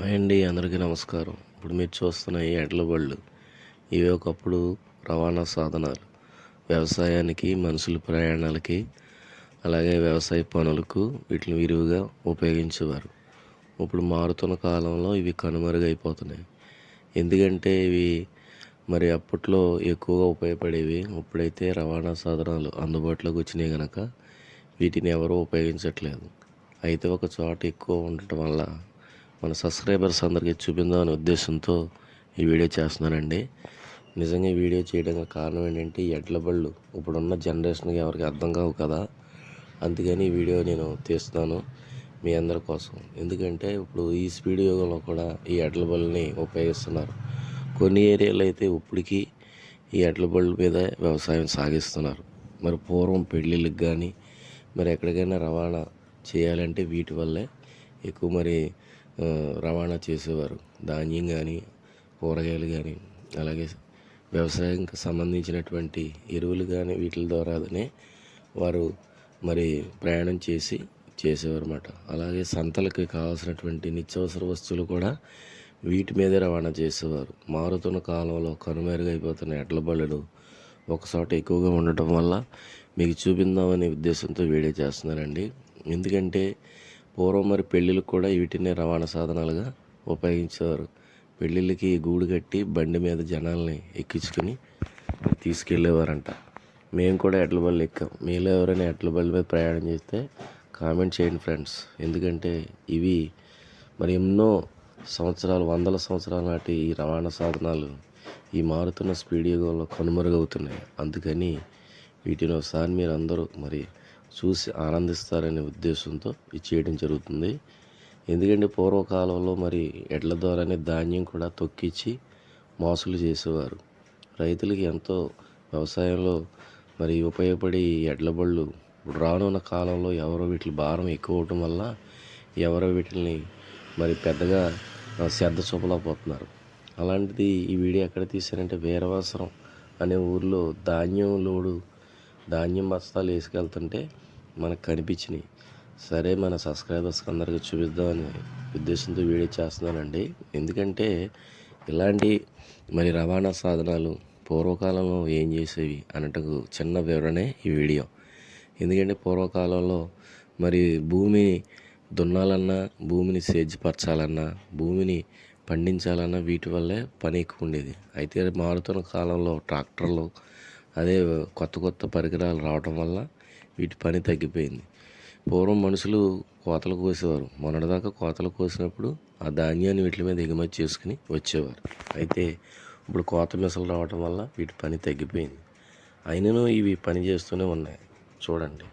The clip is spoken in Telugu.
హాయ్ అండి అందరికీ నమస్కారం. ఇప్పుడు మీరు చూస్తున్న ఈ ఎడ్ల బళ్ళు ఇవి ఒకప్పుడు రవాణా సాధనాలు. వ్యవసాయానికి మనుషుల ప్రయాణాలకి అలాగే వ్యవసాయ పనులకు వీటిని విరివిగా ఉపయోగించేవారు. ఇప్పుడు మారుతున్న కాలంలో ఇవి కనుమరుగైపోతున్నాయి. ఎందుకంటే ఇవి మరి అప్పట్లో ఎక్కువగా ఉపయోగపడేవి ఇప్పుడైతే రవాణా సాధనాలు అందుబాటులోకి వచ్చినాయి కనుక వీటిని ఎవరూ ఉపయోగించట్లేదు. అయితే ఒక చోట ఎక్కువ ఉండటం వల్ల మన సబ్స్క్రైబర్స్ అందరికీ చూపిందాం అనే ఉద్దేశంతో ఈ వీడియో చేస్తున్నానండి. నిజంగా ఈ వీడియో చేయడానికి కారణం ఏంటంటే ఎడ్ల బళ్ళు ఇప్పుడున్న జనరేషన్కి ఎవరికి అర్థం కావు కదా. అందుకని ఈ వీడియో నేను తీస్తున్నాను మీ అందరి కోసం. ఎందుకంటే ఇప్పుడు ఈ స్పీడ్ యోగంలో కూడా ఈ ఎడ్ల బళ్ళని ఉపయోగిస్తున్నారు. కొన్ని ఏరియాలో అయితే ఇప్పటికీ ఈ ఎడ్ల బళ్ళ మీద వ్యవసాయం సాగిస్తున్నారు. మరి పూర్వం పెళ్ళిళ్ళకి కానీ మరి ఎక్కడికైనా రవాణా చేయాలంటే వీటి వల్లే ఎక్కువ మరి రవాణా చేసేవారు. ధాన్యం కానీ కూరగాయలు కానీ అలాగే వ్యవసాయంకి సంబంధించినటువంటి ఎరువులు కానీ వీటి ద్వారానే వారు మరి ప్రయాణం చేసి చేసేవారు అన్నమాట అలాగే సంతలకి కావాల్సినటువంటి నిత్యావసర వస్తువులు కూడా వీటి మీదే రవాణా చేసేవారు. మారుతున్న కాలంలో కనుమరుగైపోతున్న ఎడ్ల బళ్ళు ఒకచోట ఎక్కువగా ఉండటం వల్ల మీకు చూపిందామనే ఉద్దేశంతో వీడియో చేస్తున్నారండి ఎందుకంటే పూర్వం మరి పెళ్ళిళ్ళకి కూడా వీటినే రవాణా సాధనాలుగా ఉపయోగించేవారు. పెళ్ళిళ్ళకి గూడు కట్టి బండి మీద జనాల్ని ఎక్కించుకుని తీసుకెళ్ళేవారంట. మేము కూడా ఎడ్ల బళ్ళు ఎక్కాం. మీలో ఎవరైనా ఎడ్ల బళ్ళ మీద ప్రయాణం చేస్తే కామెంట్ చేయండి ఫ్రెండ్స్. ఎందుకంటే ఇవి మరి ఎన్నో సంవత్సరాలు వందల సంవత్సరాల నాటి ఈ రవాణా సాధనాలు ఈ మారుతున్న స్పీడ్ యుగంలో కనుమరుగవుతున్నాయి. అందుకని వీటిని ఒకసారి మీరు అందరూ మరి చూసి ఆనందిస్తారనే ఉద్దేశంతో ఇది చేయడం జరుగుతుంది. ఎందుకంటే పూర్వకాలంలో మరి ఎడ్ల ద్వారానే ధాన్యం కూడా తొక్కిచ్చి మోసలు చేసేవారు. రైతులకి ఎంతో వ్యవసాయంలో మరి ఉపయోగపడి ఎడ్ల బళ్ళు ఇప్పుడు రానున్న కాలంలో ఎవరో వీటి భారం ఎక్కువ అవటం వల్ల ఎవరో వీటిని మరి పెద్దగా శ్రద్ధ చూపలేకపోతున్నారు. అలాంటిది ఈ వీడియో ఎక్కడ తీశారంటే వీరవాసరం అనే ఊర్లో ధాన్యం లోడు ధాన్యం బస్తాలు వేసుకెళ్తుంటే మనకు కనిపించినాయి. సరే మన సబ్స్క్రైబర్స్కి అందరికీ చూపిద్దామని ఉద్దేశంతో వీడియో చేస్తున్నానండి. ఎందుకంటే ఇలాంటి మరి రవాణా సాధనాలు పూర్వకాలంలో ఏం చేసేవి అన్నట్టుకు చిన్న వివరణే ఈ వీడియో. ఎందుకంటే పూర్వకాలంలో మరి భూమిని దున్నాలన్నా భూమిని సేద్యపరచాలన్నా భూమిని పండించాలన్నా వీటి వల్లే పని ఎక్కువ ఉండేది. అయితే మారుతున్న కాలంలో ట్రాక్టర్లు అదే కొత్త కొత్త పరికరాలు రావటం వల్ల వీటి పని తగ్గిపోయింది. పూర్వం మనుషులు కోతలు కోసేవారు. మొన్నటిదాకా కోతలు కోసినప్పుడు ఆ ధాన్యాన్ని వీటి మీద ఎగుమతి చేసుకుని వచ్చేవారు. అయితే ఇప్పుడు కోత మిసలు రావటం వల్ల వీటి పని తగ్గిపోయింది. అయినను ఇవి పని చేస్తూనే ఉన్నాయి. చూడండి.